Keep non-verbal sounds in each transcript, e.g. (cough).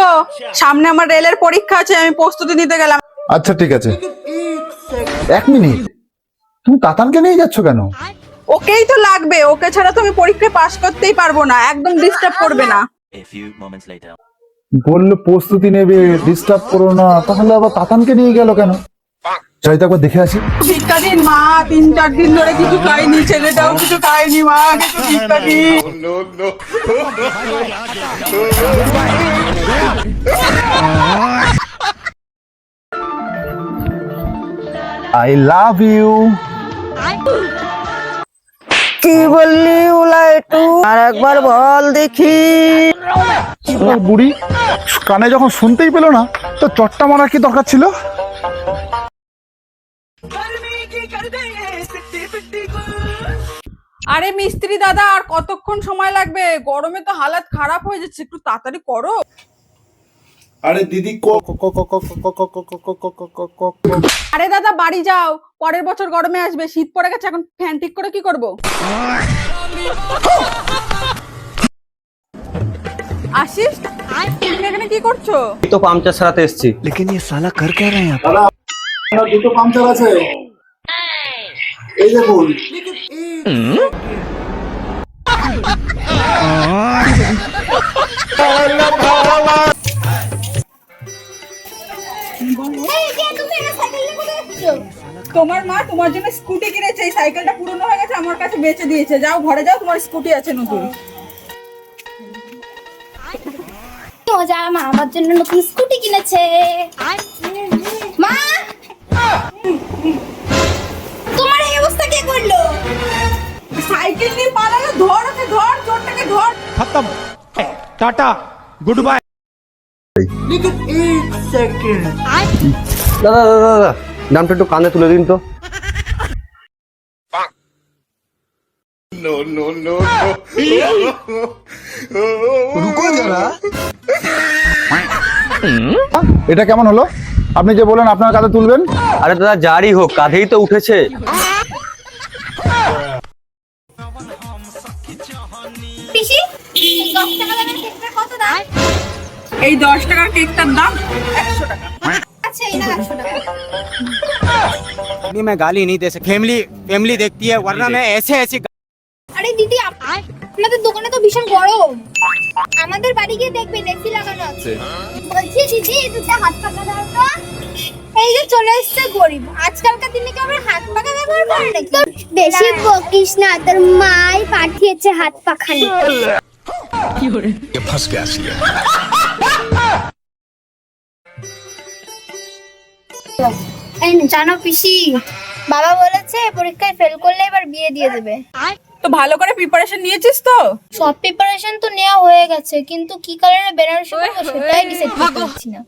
গো সামনে আমার রেলের পরীক্ষা আছে আমি প্রস্তুতি নিতে গেলাম। আচ্ছা ঠিক আছে। এক মিনিট। তুমি তাতানকে নিয়ে যাচ্ছ কেন? ওকেই তো লাগবে ওকে ছাড়া তো আমি পরীক্ষায় পাশ করতেই পারব না একদম ডিস্টার্ব করবে না. বলল প্রস্তুতি নেবে ডিস্টার্ব করো না। তাহলে আবার তাতানকে নিয়ে গেল কেন? যাই তো একবার দেখে আসি। ভিক্ষা দিন মা তিন চার দিন ধরে কিছু খাইনি ছেলেটাও কিছু খায়নি মা কিছু ভিক্ষা দিন (laughs) আই লাভ ইউ কি বললি উলা একটু আর একবার বল দেখি। বুড়ি কানে যখন শুনতেই পেল না তো চটটা মারার কি দরকার ছিল? আরে মিস্ত্রি দাদা আর কতক্ষণ সময় লাগবে? গরমে তো হালাত খারাপ হয়ে যাচ্ছে একটু তাড়াতাড়ি করো। আরে দিদি আরে দাদা বাড়ি যাও পরের বছর গরমে আসবে শীত পড়ে গেছে এখন ফ্যান ঠিক করে কি করব আশিস তুমি এখানে কি করছ তো পাম্পচার সারাতে এসেছি লেকিন ये साला कर क्या रहे हैं आप দাদা দুটো পাম্পচার আছে এই দেখুন আল্লাহ তোমার মা তোমার জন্য স্কুটি কিনেছে এই সাইকেলটা পুরনো হয়ে গেছে আমার কাছে বেচে দিয়েছে। যাও ঘরে যাও তোমার স্কুটি আছে নতুন। মজা মা আমার জন্য নতুন স্কুটি কিনেছে। মা! তোমার এই অবস্থা কে করল? সাইকেল নিয়ে পালালো ধর ওকে ধর চোরটাকে ধর। খতম। হ্যাঁ, টাটা গুড বাই। এক সেকেন্ড দাদা দাদা দাদা। দামটা একটু কানে তুলে দিন তো। এটা কেমন হলো? আপনি যে বলেন আপনার কাঁধে তুলবেন। আরে দাদা যারই হোক কাঁধেই তো উঠেছে। এই দশ টাকার কেকটার দাম একশো টাকা। আচ্ছা এই না একশো টাকা नहीं मैं गाली नहीं दे सकता फैमिली फैमिली देखती है वरना मैं ऐसे ऐसे আরে দিদি আপ- আপনাদের দোকানে তো ভীষণ গরম আমাদের বাড়ি গিয়ে দেখবেন এসি লাগানো আছে বলছি দিদি দুটো হাত পাকা দাও তো এই যে চলে এসছে গরিব আজকালকার দিনে কি আমরা হাত পাকা ব্যবহার করে নাকি বেশি বকিস না তোর মাই পাঠিয়েছে হাত পাখানি এই নে, (laughs) জানো পিসি বাবা বলেছে পরীক্ষায় ফেল করলে এবার বিয়ে দিয়ে দেবে। তো ভালো করে প্রিপারেশন নিয়েছিস তো? সব প্রিপারেশন তো নেওয়া হয়ে গেছে কিন্তু কি কালারে বেনারসি করব সেটাই ডিসাইড করতে পারছি না।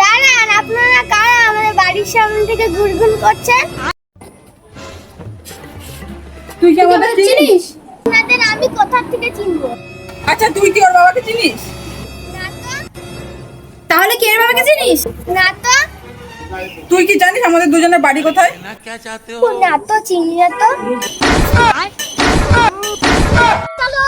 দাঁড়ান আপনারা কারা? আমাদের বাড়ির সামনে থেকে ঘুরঘুর করছেন? তুই কি আমাদের চিনিস? বাবাকে চিনিস তাহলে কি এর বাবাকে চিনিস না তো তুই কি জানিস আমাদের দুজনের বাড়ি কোথায় না তো চিনি না তো চলো